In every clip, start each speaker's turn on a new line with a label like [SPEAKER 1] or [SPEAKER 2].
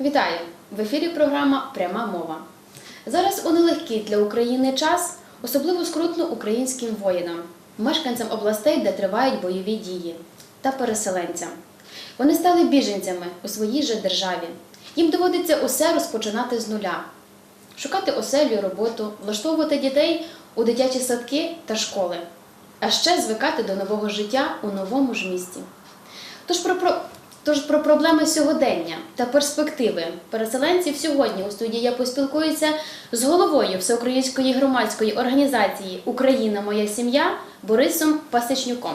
[SPEAKER 1] Вітаю! В ефірі програма Пряма мова. Зараз у нелегкий для України час особливо скрутно українським воїнам, мешканцям областей, де тривають бойові дії, та переселенцям. Вони стали біженцями у своїй же державі. Їм доводиться усе розпочинати з нуля, шукати оселю, роботу, влаштовувати дітей у дитячі садки та школи, а ще звикати до нового життя у новому ж місті. Тож про, тож про проблеми сьогодення та перспективи переселенців сьогодні у студії я поспілкуюся з головою Всеукраїнської громадської організації Україна Моя сім'я Борисом Пасичнюком.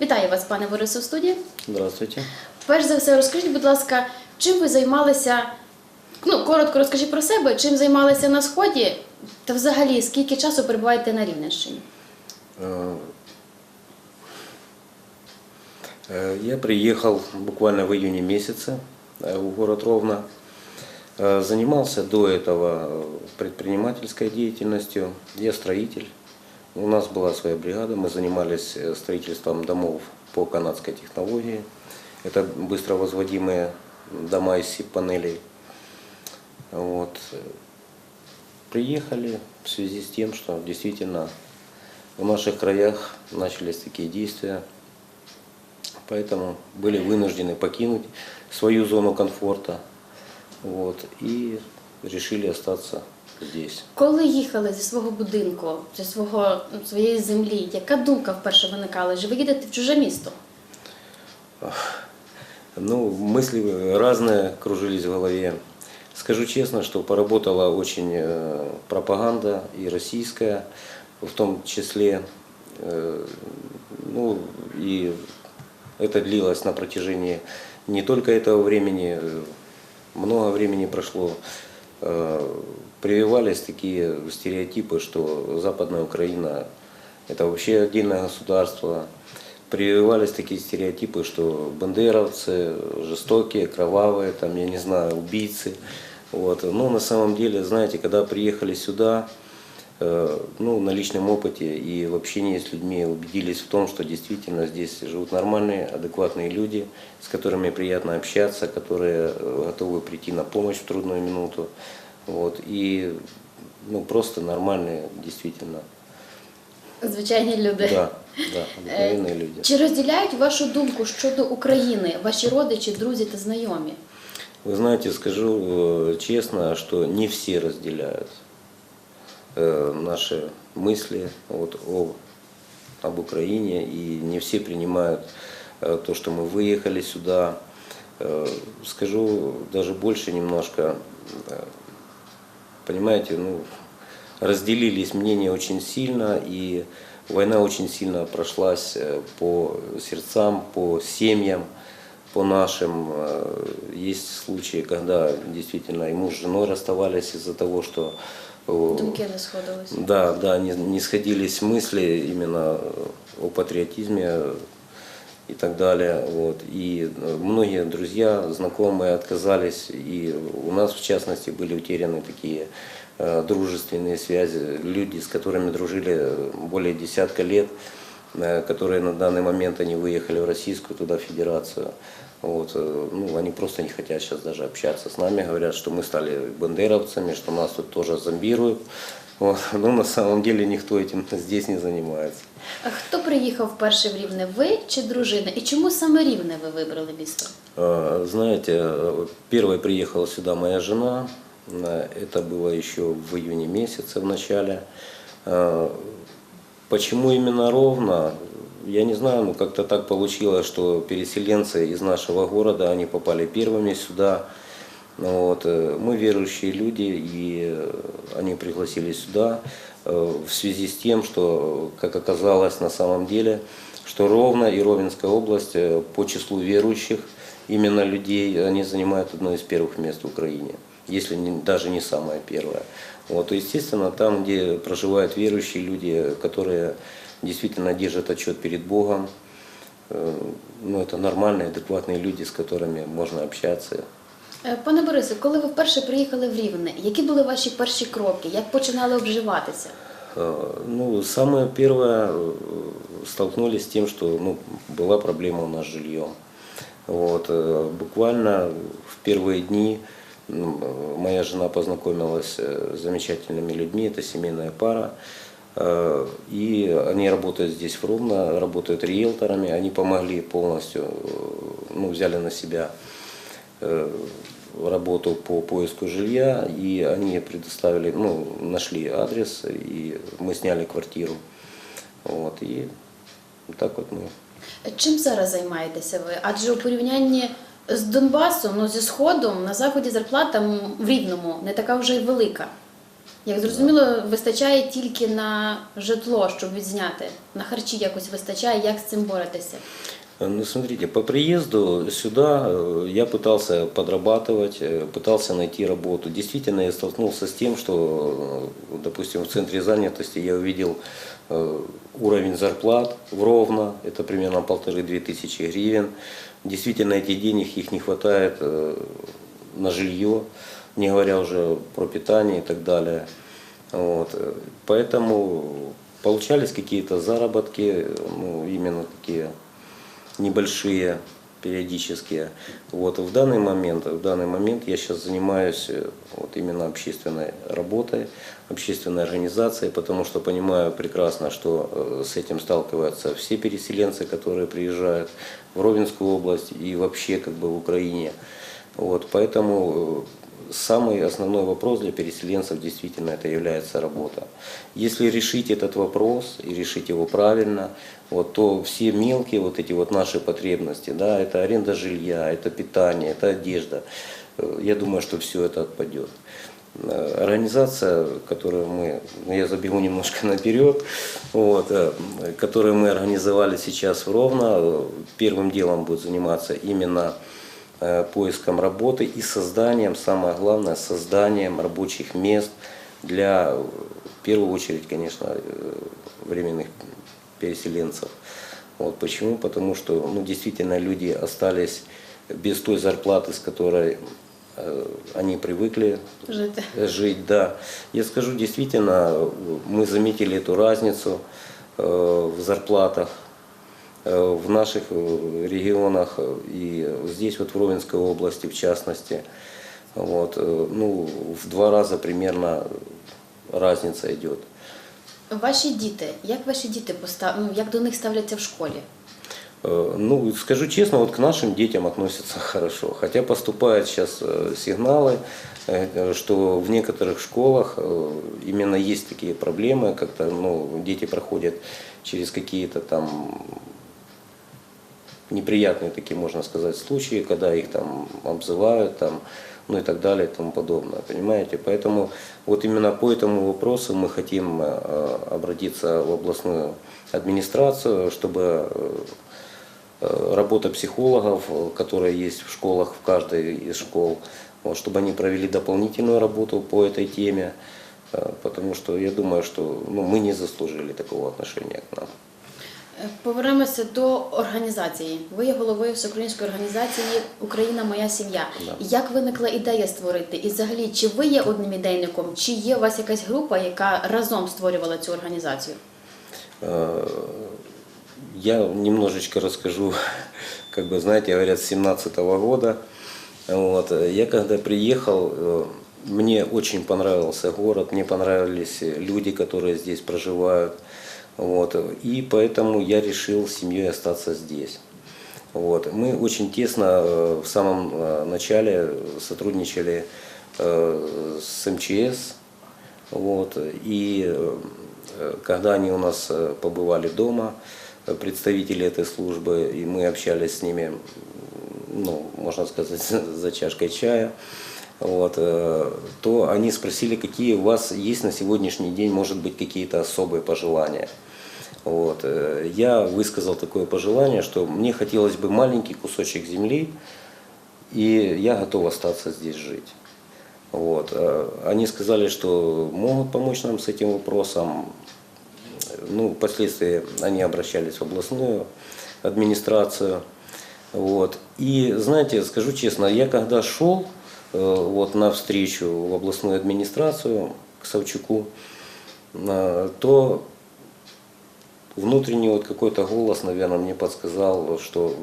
[SPEAKER 1] Вітаю вас, пане Борису, в студії.
[SPEAKER 2] Здравствуйте.
[SPEAKER 1] Перш за все, розкажіть, будь ласка, чим ви займалися? Ну, коротко розкажіть про себе, чим займалися на сході, та взагалі скільки часу перебуваєте на Рівненщині?
[SPEAKER 2] Э, Я приехал буквально в июне месяце э, в город Ровно. Э, Занимался до этого предпринимательской деятельностью. Я строитель. У нас была своя бригада. Мы занимались строительством домов по канадской технологии. Это быстро возводимые дома из сип-панелей. Вот. Приехали в связи с тем, что действительно в наших краях начались такие действия. Поэтому были вынуждены покинуть свою зону комфорта. Вот, и решили остаться здесь.
[SPEAKER 1] Коли їхали зі свого будинку, зі свого ну, своєї землі, яка думка вперше виникала? Що ви їдете в чуже місто?
[SPEAKER 2] Ну, мысли разные кружились в голове. Скажу честно, что поработала очень э, пропаганда и российская, в том числе, э, ну, и это длилось на протяжении не только этого времени, много времени прошло. Э, Прививались такие стереотипы, что Западная Украина – это вообще отдельное государство, прививались такие стереотипы, что бандеровцы жестокие, кровавые, там, я не знаю, убийцы. Вот. Но на самом деле, знаете, когда приехали сюда, ну, на личном опыте и в общении с людьми убедились в том, что действительно здесь живут нормальные, адекватные люди, с которыми приятно общаться, которые э, готовы прийти на помощь в трудную минуту. Вот. И ну, просто нормальные, действительно.
[SPEAKER 1] Звичайні люди.
[SPEAKER 2] Да, да,
[SPEAKER 1] Е,
[SPEAKER 2] обыкновенные люди.
[SPEAKER 1] Чи розділяють вашу думку щодо України, ваші родичі, друзі та знайомі?
[SPEAKER 2] Вы знаете, скажу э, честно, что не все разделяют э, наши мысли вот, о, об Украине, и не все принимают э, то, что мы выехали сюда. Э, Скажу даже больше немножко, понимаете, ну, разделились мнения очень сильно, и война очень сильно прошлась по сердцам, по семьям, по нашим. Есть случаи, когда действительно и муж с женой расставались из-за того, что
[SPEAKER 1] Думки не сходилися.
[SPEAKER 2] да, да, не, не сходились мысли именно о патриотизме и так далее. Вот. И э, многие друзья, знакомые отказались, и у нас, в частности, были утеряны такие э, дружественные связи, люди, с которыми дружили более десятка лет, которые на данный момент они выехали в Российскую туда федерацию. Вот, э, ну, они просто не хотят сейчас даже общаться с нами, говорят, что мы стали бандеровцами, что нас тут тоже зомбируют. Вот. Но на самом деле никто этим здесь не занимается.
[SPEAKER 1] А хто приїхав вперше в Рівне? Ви чи дружина? І чому саме Рівне ви вибрали місто?
[SPEAKER 2] Э, Знаете, э, первой приехала сюда моя жена. Э, Это было еще в июне месяце в начале. Почему именно ровно? Я не знаю, но как-то так получилось, что переселенцы из нашего города, они попали первыми сюда. Вот. э, Мы верующие люди, и они пригласили сюда э, в связи с тем, что, как оказалось на самом деле, что Ровно и Ровенская область э, по числу верующих именно людей, они занимают одно из первых мест в Украине, если не, даже не самое первое. Вот, и, естественно, там, где проживают верующие люди, которые действительно держат отчет перед Богом, э, ну, это нормальные, адекватные люди, с которыми можно общаться.
[SPEAKER 1] Е, Пане Борисе, коли ви вперше приїхали в Рівне, які були ваші перші кроки? Як починали обживатися?
[SPEAKER 2] Э, Ну, самое первое, э, столкнулись с тем, что ну, была проблема у нас с жильем. Вот, э, буквально в первые дни Ну, э, Моя жена познакомилась э, с замечательными людьми, это семейная пара. Э, И они работают здесь в Ровно, работают риэлторами, они помогли полностью, э, ну, взяли на себя э, работу по поиску жилья, и они предоставили, ну, нашли адрес, и мы сняли квартиру. Вот, и так вот мы
[SPEAKER 1] Чим зараз займаєтеся ви? Адже у порівнянні з Донбасом, ну зі Сходом, на заході зарплата м, в рівному не така вже й велика. Як зрозуміло, вистачає тільки на житло, щоб відзняти. На харчі якось вистачає, як з цим боретеся?
[SPEAKER 2] Ну, смотрите, по приезду сюда э, я пытался подрабатывать, э, пытался найти работу. Действительно, я столкнулся с тем, что, э, допустим, в центре занятости я увидел э, уровень зарплат в Ровно, это примерно полторы-две тысячи гривен. Действительно, этих денег их не хватает э, на жилье, не говоря уже про питание и так далее. Вот. Поэтому получались какие-то заработки, ну, именно такие небольшие, периодические. Вот в данный момент, в данный момент я сейчас занимаюсь э, вот именно общественной работой, общественной организацией, потому что понимаю прекрасно, что э, с этим сталкиваются все переселенцы, которые приезжают в Ровенскую область и вообще как бы в Украине. Вот, поэтому э, самый основной вопрос для переселенцев действительно это является работа. Если решить этот вопрос и решить его правильно, вот, то все мелкие вот эти вот наши потребности, да, это аренда жилья, это питание, это одежда, э, я думаю, что все это отпадет. Э, Организация, которую мы, ну, я забегу немножко наперед, вот, э, которую мы организовали сейчас в Ровно, первым делом будет заниматься именно поиском работы и созданием, самое главное, созданием рабочих мест для, э, в первую очередь, конечно, э, временных переселенцев. Вот почему? Потому что ну, действительно люди остались без той зарплаты, с которой э, они привыкли
[SPEAKER 1] Жити.
[SPEAKER 2] жить, да. Я скажу, действительно, мы заметили эту разницу э, в зарплатах э, в наших э, регионах э, и здесь вот в Ровенской области в частности. Вот, э, ну, в два раза примерно разница идет.
[SPEAKER 1] Ваші діти, як ваші діти постав... ну, як до них ставляться в школі?
[SPEAKER 2] Э, Ну, скажу честно, вот к нашим детям относятся хорошо. Хотя поступают сейчас э, сигналы, э, что в некоторых школах э, именно есть такие проблемы, как-то ну, дети проходят через какие-то там неприятные такие, можно сказать, случаи, когда их там обзывают, там, ну и так далее и тому подобное, понимаете? Поэтому вот именно по этому вопросу мы хотим э, обратиться в областную администрацию, чтобы э, э, работа психологов, которая есть в школах, в каждой из школ, вот, чтобы они провели дополнительную работу по этой теме, потому что я думаю, что ну, мы не заслужили такого отношения к нам.
[SPEAKER 1] Е, Повернемося до організації. Ви є головою всеукраїнської організації Україна моя сім'я.
[SPEAKER 2] Да.
[SPEAKER 1] Як виникла ідея створити? І взагалі, чи ви є одним ідейником, чи є у вас якась група, яка разом створювала цю організацію?
[SPEAKER 2] Э, Я немножечко расскажу, как бы, знаете, говорят, с 17 года. Вот. Я когда приехал, э, мне очень понравился город, мне понравились люди, которые здесь проживают. Вот. И поэтому я решил с семьей остаться здесь. Вот. Мы очень тесно э, в самом э, начале сотрудничали э, с МЧС. Вот. И когда они у нас побывали дома, представители этой службы, и мы общались с ними, ну, можно сказать, за чашкой чая, вот, э, то они спросили, какие у вас есть на сегодняшний день, может быть, какие-то особые пожелания. Вот. э, Я высказал такое пожелание, что мне хотелось бы маленький кусочек земли, и я готов остаться здесь жить. Вот. э, Они сказали, что могут помочь нам с этим вопросом. Ну, впоследствии они обращались в областную администрацию. Вот. И знаете, скажу честно, я когда шел вот, на встречу в областную администрацию к Савчуку, э, то внутренний вот какой-то голос, наверное, мне подсказал, что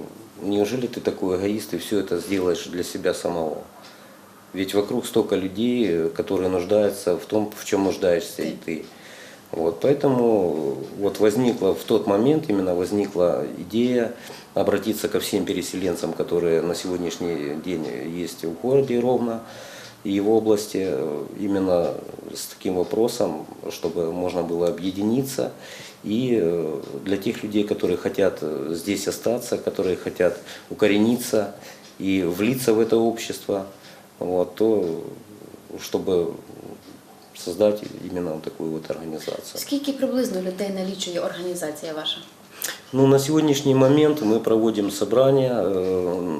[SPEAKER 2] неужели ты такой эгоист и все это сделаешь для себя самого? Ведь вокруг столько людей, э, которые нуждаются в том, в чем нуждаешься и ты. Вот, поэтому вот возникла в тот момент именно возникла идея обратиться ко всем переселенцам, которые на сегодняшний день есть в городе Ровно и его области, именно с таким вопросом, чтобы можно было объединиться. И э, для тех людей, которые хотят здесь остаться, которые хотят укорениться и влиться в это общество, вот, то чтобы создать именно вот такую вот организацию.
[SPEAKER 1] Скільки приблизно людей налічує організація ваша?
[SPEAKER 2] Ну, на сегодняшний момент мы проводим собрания э,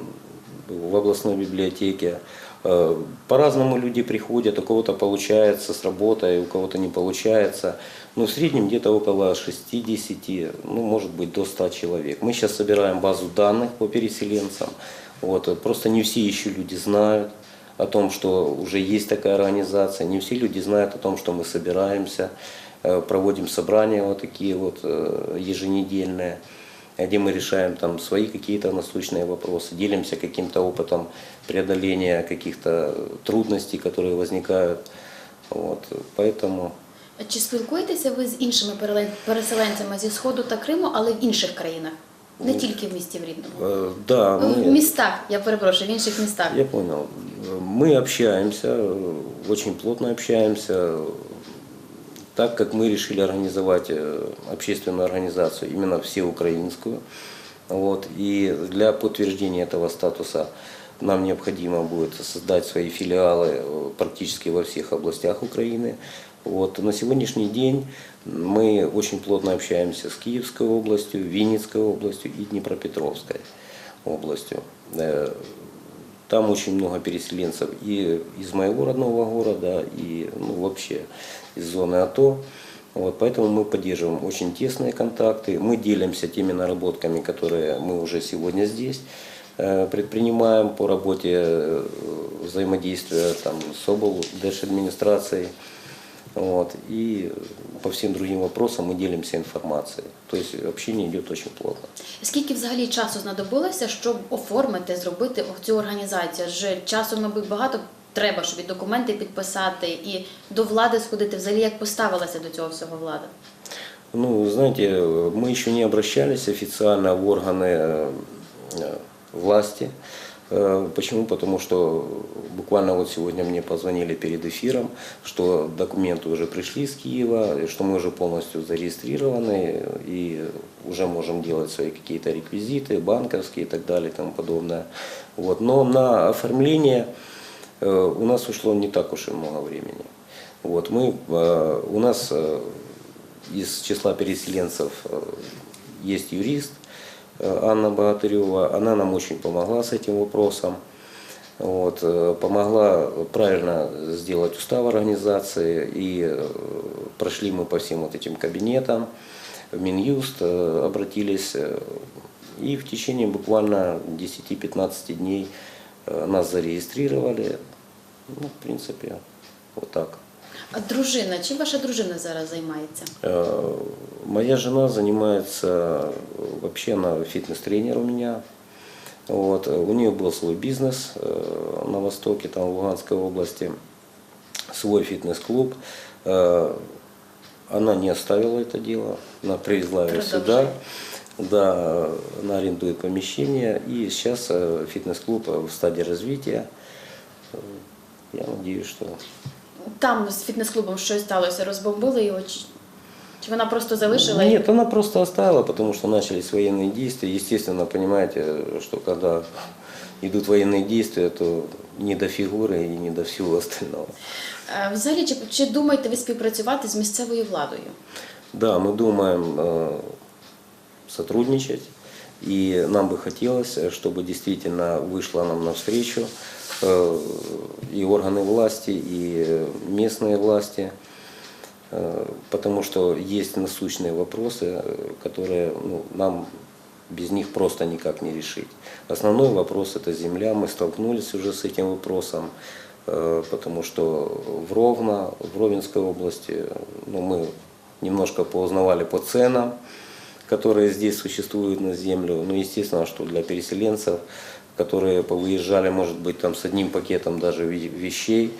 [SPEAKER 2] в областной библиотеке. Э, По-разному люди приходят, у кого-то получается с работой, у кого-то не получается. Ну, в среднем где-то около 60, ну, может быть, до 100 человек. Мы сейчас собираем базу данных по переселенцам. Вот, э, просто не все еще люди знают о том, что уже есть такая организация. Не все люди знают о том, что мы собираемся, э, проводим собрания вот такие вот э, еженедельные, где мы решаем там свои какие-то насущные вопросы, делимся каким-то опытом преодоления каких-то трудностей, которые возникают. Вот, поэтому
[SPEAKER 1] Чи спілкуєтеся ви з іншими переле- переселенцями зі Сходу та Криму, але в інших країнах? Не тільки в місті в Рівному.
[SPEAKER 2] э, да,
[SPEAKER 1] В
[SPEAKER 2] мы,
[SPEAKER 1] містах, я перепрошую, в інших містах.
[SPEAKER 2] я понял. Мы общаемся, э, очень плотно общаемся, так как мы решили организовать э, общественную организацию, именно всеукраинскую. Вот, и для подтверждения этого статуса нам необходимо будет создать свои филиалы э, практически во всех областях Украины. Вот, на сегодняшний день мы очень плотно общаемся с Киевской областью, Винницкой областью и Днепропетровской областью. Э, Там очень много переселенцев и из моего родного города, и ну, вообще из зоны АТО. Вот, поэтому мы поддерживаем очень тесные контакты. Мы делимся теми наработками, которые мы уже сегодня здесь э, предпринимаем по работе э, взаимодействия там, с обл. администрацией. Вот, и по всем другим вопросам мы делимся информацией. То есть общение идет очень плотно.
[SPEAKER 1] Скільки взагалі часу знадобилося, щоб оформити, зробити цю організацію? Адже часу, мабуть, багато треба, щоб і документи підписати, і до влади сходити. Взагалі, як поставилася до цього всього влада?
[SPEAKER 2] Ну, знаете, мы еще не обращались официально в органы э, э, власти. Э, Почему? Потому что буквально вот сегодня мне позвонили перед эфиром, что документы уже пришли с Киева, что мы уже полностью зарегистрированы и уже можем делать свои какие-то реквизиты, банковские и так далее и тому подобное. Вот. Но на оформление э, у нас ушло не так уж и много времени. Вот, мы, э, у нас э, из числа переселенцев э, есть юрист э, Анна Богатырева. Она нам очень помогла с этим вопросом. Вот, э, помогла правильно сделать устав организации. И э, прошли мы по всем вот этим кабинетам. В Минюст э, обратились. э, И в течение буквально 10-15 дней э, нас зарегистрировали. Ну, в принципе, вот так.
[SPEAKER 1] А дружина, чим ваша дружина зараз займається?
[SPEAKER 2] Э, Моя жена занимается, вообще она фитнес-тренер у меня. Вот. У нее был свой бизнес на Востоке, там в Луганской области, свой фитнес-клуб. Э, Она не оставила это дело, она привезла его сюда. Да, она арендует помещение, и сейчас э, фитнес-клуб в стадии развития. Я надеюсь, что
[SPEAKER 1] Там з фітнес-клубом щось сталося, розбомбили його? Чи, чи вона просто залишила? і-
[SPEAKER 2] Нет, она просто оставила, потому что начались военные действия. Естественно, понимаете, что когда идут военные действия, то не до фигуры и не до всего остального.
[SPEAKER 1] Е, Взагалі, чи, чи думаєте ви співпрацювати з місцевою владою?
[SPEAKER 2] Да, мы думаем э, сотрудничать, И нам бы хотелось, э, чтобы действительно вышла нам навстречу э, и органы власти, и местные власти, э, потому что есть насущные вопросы, которые ну, нам без них просто никак не решить. Основной вопрос это земля. Мы столкнулись уже с этим вопросом, потому что в Ровно, в Ровенской области, ну, мы немножко поузнавали по ценам, которые здесь существуют на землю. Ну, естественно, что для переселенцев, которые повыезжали, может быть, там с одним пакетом даже ве- вещей,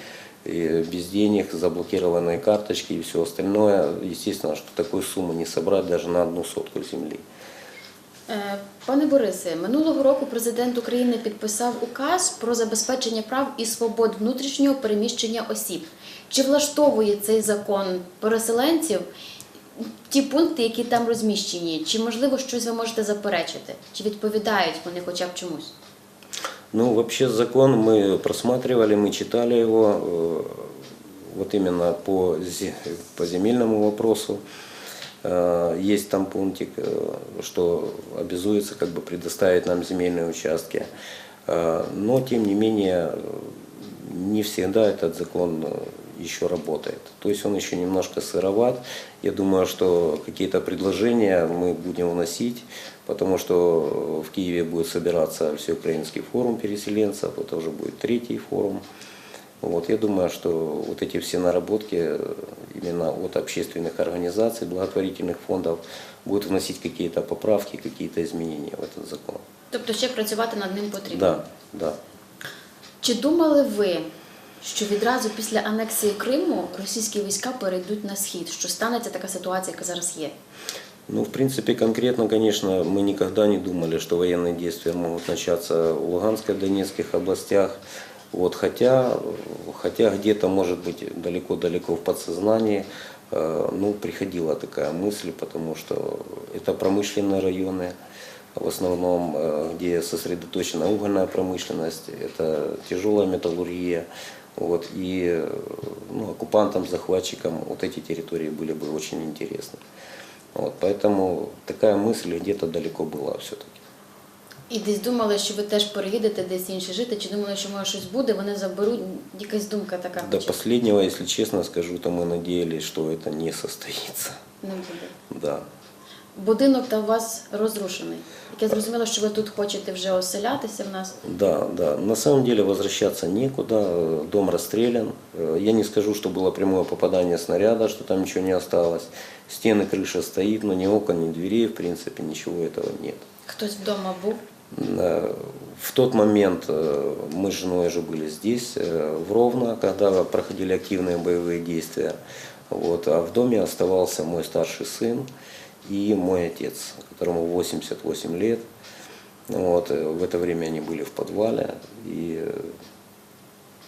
[SPEAKER 2] и без денег, заблокированные карточки и все остальное. Естественно, что такую сумму не собрать даже на одну сотку земли.
[SPEAKER 1] Е, Пане Борисе, минулого року президент України підписав указ про забезпечення прав і свобод внутрішнього переміщення осіб. Чи влаштовує цей закон переселенців ті пункти, які там розміщені? Чи можливо щось ви можете заперечити? Чи відповідають вони хоча б чомусь?
[SPEAKER 2] Ну, вообще закон мы просматривали, мы читали его, э, вот именно по, зе- по земельному вопросу. Э, Есть там пунктик, э, что обязуется как бы предоставить нам земельные участки. Э, Но, тем не менее, э, не всегда этот закон э, еще работает. То есть он еще немножко сыроват. Я думаю, что какие-то предложения мы будем вносить, потому что в Киеве будет собираться всеукраинский форум переселенцев, это уже будет третий форум. Вот, я думаю, что вот эти все наработки э, именно от общественных организаций, благотворительных фондов будут вносить какие-то поправки, какие-то изменения в этот закон.
[SPEAKER 1] Тобто ще працювати над ним потрібно?
[SPEAKER 2] Да, да.
[SPEAKER 1] Чи думали ви, що відразу після анексії Криму російські війська перейдуть на схід? Що станеться така ситуація, яка зараз є?
[SPEAKER 2] Ну, в принципе, конкретно, конечно, мы никогда не думали, что военные действия могут начаться в Луганской, Донецких областях. Вот, хотя, хотя где-то, может быть, далеко-далеко в подсознании, э, ну, приходила такая мысль, потому что это промышленные районы, в основном, э, где сосредоточена угольная промышленность, это тяжелая металлургия. Вот, и э, ну, оккупантам, захватчикам вот эти территории были бы очень интересны. Вот, поэтому такая мысль где-то далеко была все-таки.
[SPEAKER 1] І десь думали, що ви теж переїдете десь інше жити, чи думали, що може щось буде, вони заберуть. Якась думка така
[SPEAKER 2] До
[SPEAKER 1] хоча б
[SPEAKER 2] последнего, если честно скажу, то мы надеялись, что это не состоится.
[SPEAKER 1] не буде.
[SPEAKER 2] Да.
[SPEAKER 1] Будинок там у вас розрушений. Як я зрозуміла, що ви тут хочете вже оселятися в нас.
[SPEAKER 2] Да, да. На самом деле возвращаться некуда, дом расстрелян. Э, Я не скажу, что было прямое попадание снаряда, что там ничего не осталось. Стены, крыша стоит, но ни окон, ни дверей, в принципе, ничего этого нет.
[SPEAKER 1] Хтось вдома був.
[SPEAKER 2] Э, В тот момент э, мы с женой уже были здесь, в Ровно, когда проходили активные боевые действия. Вот. А в доме оставался мой старший сын и мой отец, которому 88 лет. Вот. э, В это время они были в подвале. И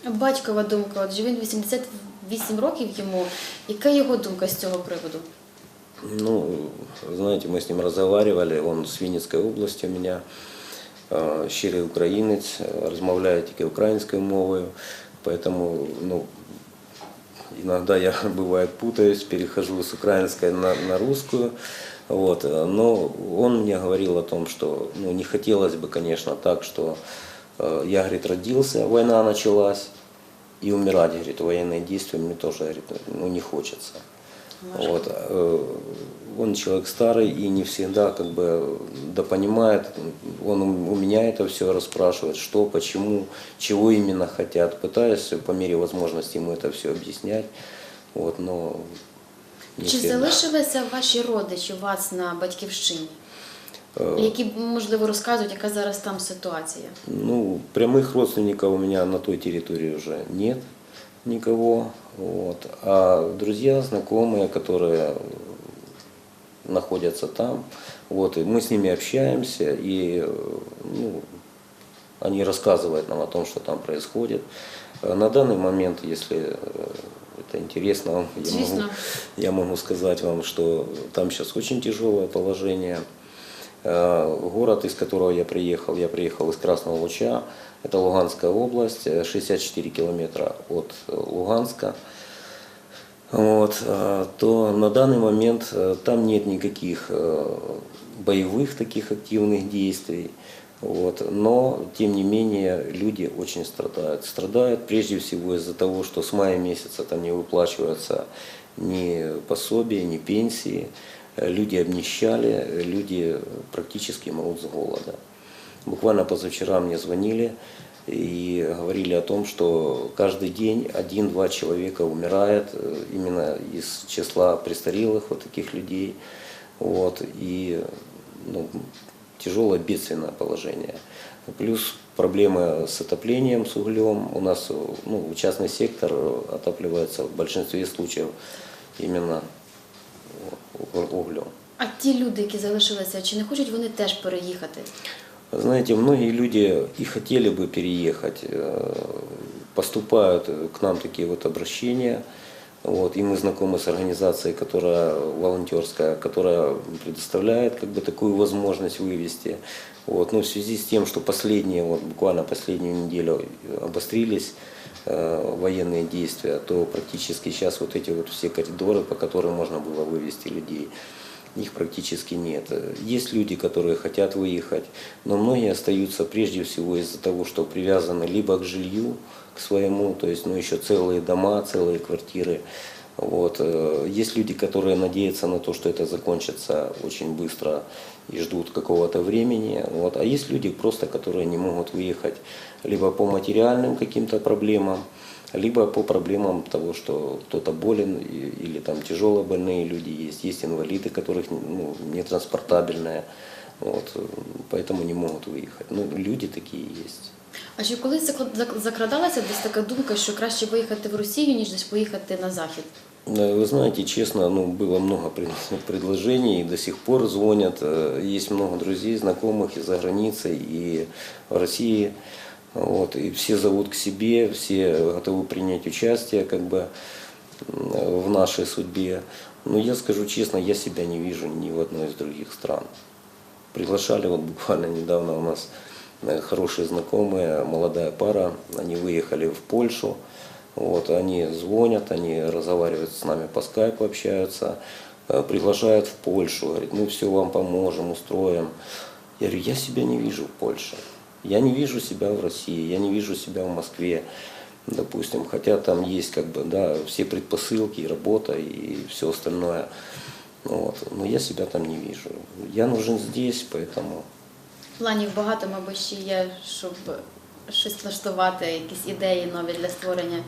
[SPEAKER 2] э,
[SPEAKER 1] Батькова думка, отже він 88 років йому. Яка його думка з цього приводу?
[SPEAKER 2] Ну, знаете, мы с ним разговаривали, он с Вінницької області у меня, э, щирий українець, э, розмовляє тільки українською мовою, поэтому, ну, иногда я, бывает, путаюсь, перехожу с украинской на, на русскую, вот, но он мне говорил о том, что, ну, не хотелось бы, конечно, так, что э, я, говорит, родился, война началась, и умирать, говорит, военные действия мне тоже, говорит, ну, не хочется. Вот. э, Он человек старый и не всегда как бы допонимает. Он у меня это все расспрашивает, что, почему, чего именно хотят. Пытаюсь по мере возможности ему это все объяснять. Вот, но не
[SPEAKER 1] Чи
[SPEAKER 2] всегда.
[SPEAKER 1] залишилися ваші родичі у вас на батьківщині?
[SPEAKER 2] Э,
[SPEAKER 1] Які можливо розказують, яка зараз там ситуація?
[SPEAKER 2] Ну, прямых родственников у меня на той территории уже нет никого. Вот. А друзья, знакомые, которые находятся там, вот, и мы с ними общаемся, и ну, они рассказывают нам о том, что там происходит. Э, На данный момент, если э, это интересно, вам, я могу, я могу сказать вам, что там сейчас очень тяжелое положение. Э, Город, из которого я приехал, я приехал из Красного Луча, это Луганская область, э, 64 километра от э, Луганска. Вот, э, то на данный момент э, там нет никаких э, боевых таких активных действий. Вот, но, тем не менее, люди очень страдают. Страдают прежде всего из-за того, что с мая месяца там не выплачиваются ни пособия, ни пенсии. Э, Люди обнищали, э, люди практически мрут с голода. Буквально позавчера мне звонили и говорили о том, что каждый день один-два человека умирает э, именно из числа престарелых вот таких людей. Вот, и ну, тяжелое бедственное положение. Плюс проблемы с отоплением, с углем. У нас э, ну, частный сектор э, отапливается в большинстве случаев именно у- углем.
[SPEAKER 1] А ті люди, які залишилися, чи не хочуть вони теж переїхати?
[SPEAKER 2] Знаете, многие люди и хотели бы переехать. Э, Поступают к нам такие вот обращения. Вот, и мы знакомы с организацией, которая волонтерская, которая предоставляет как бы такую возможность вывести. Вот, но в связи с тем, что последние, вот, буквально последнюю неделю обострились э, военные действия, то практически сейчас вот эти вот все коридоры, по которым можно было вывести людей, их практически нет. Есть люди, которые хотят выехать, но многие остаются прежде всего из-за того, что привязаны либо к жилью, к своему, то есть ну, еще целые дома, целые квартиры. Вот. э, Есть люди, которые надеются на то, что это закончится очень быстро и ждут какого-то времени. Вот. А есть люди просто, которые не могут выехать либо по материальным каким-то проблемам, либо по проблемам того, что кто-то болен и- или там тяжело больные люди есть, есть инвалиды, которых ну, нетранспортабельные, вот, э, поэтому не могут выехать. Ну, люди такие есть.
[SPEAKER 1] А чи колись закла- зак- закрадалася десь така думка, що краще виїхати в Росію, ніж десь поїхати на захід?
[SPEAKER 2] Э, Вы знаете, честно, ну, было много пред- предложений, и до сих пор звонят. Э, Есть много друзей, знакомых и за границей, и в России. Вот, и все зовут к себе, все готовы принять участие как бы, в нашей судьбе. Но я скажу честно, я себя не вижу ни в одной из других стран. Приглашали вот буквально недавно у нас э, хорошие знакомые, молодая пара, они выехали в Польшу, вот, они звонят, они разговаривают с нами по скайпу, общаются, э, приглашают в Польшу, говорят, мы все вам поможем, устроим. Я говорю, я себя не вижу в Польше, я не вижу себя в России, я не вижу себя в Москве, допустим, хотя там есть как бы, да, все предпосылки, и работа и все остальное. Вот. Но я себя там не вижу. Я нужен здесь, поэтому
[SPEAKER 1] Планів багато, мабуть, ще є, щоб щось влаштувати, якісь ідеї нові для створення.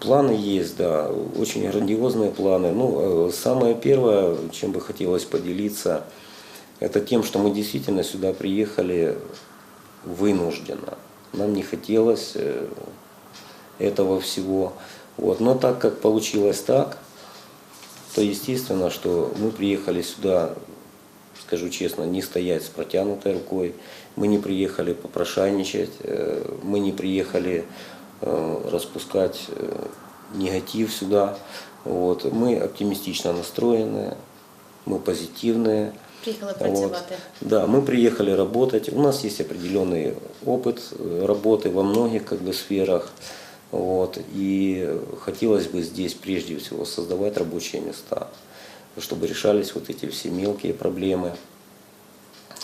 [SPEAKER 2] планы есть, да, очень грандиозные планы. Ну, э, самое первое, чем бы хотелось поделиться, это тем, что мы действительно сюда приехали вынужденно. Нам не хотелось э, этого всего. Вот. Но так как получилось так, то естественно, что мы приехали сюда, скажу честно, не стоять с протянутой рукой. Мы не приехали попрошайничать, э, мы не приехали э, распускать негатив сюда. Вот. Мы оптимистично настроены, мы позитивные.
[SPEAKER 1] Приїхали
[SPEAKER 2] Вот.
[SPEAKER 1] працювати.
[SPEAKER 2] Да, мы приехали работать. У нас есть определенный опыт э, работы во многих как бы, сферах. Вот. И хотелось бы здесь прежде всего создавать рабочие места, чтобы решались вот эти все мелкие проблемы.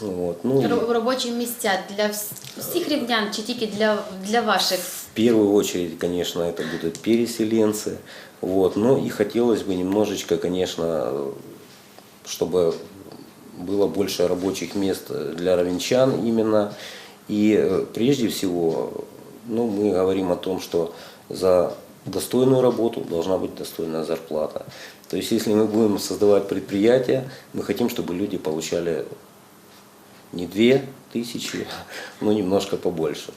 [SPEAKER 2] Вот. Ну, и
[SPEAKER 1] Ро- Робочі місця для вс- всіх рівнян чи тільки для, для ваших?
[SPEAKER 2] в первую очередь, конечно, это будут переселенцы. Вот. Но и хотелось бы немножечко, конечно, чтобы было больше рабочих мест для равенчан именно. И э, прежде всего, ну, мы говорим о том, что за достойную работу должна быть достойная зарплата. То есть, если мы будем создавать предприятия, мы хотим, чтобы люди получали не две тысячи, но немножко побольше.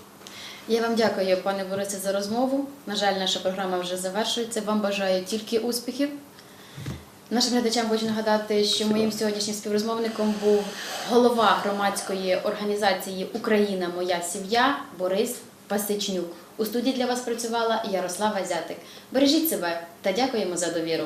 [SPEAKER 1] Я вам дякую, пане Борисе, за розмову. На жаль, наша програма вже завершується. Вам бажаю тільки успіхів. Нашим глядачам хочу нагадати, що моїм сьогоднішнім співрозмовником був голова громадської організації Україна Моя сім'я Борис Пасичнюк. У студії для вас працювала Ярослава Зятик. Бережіть себе та дякуємо за довіру.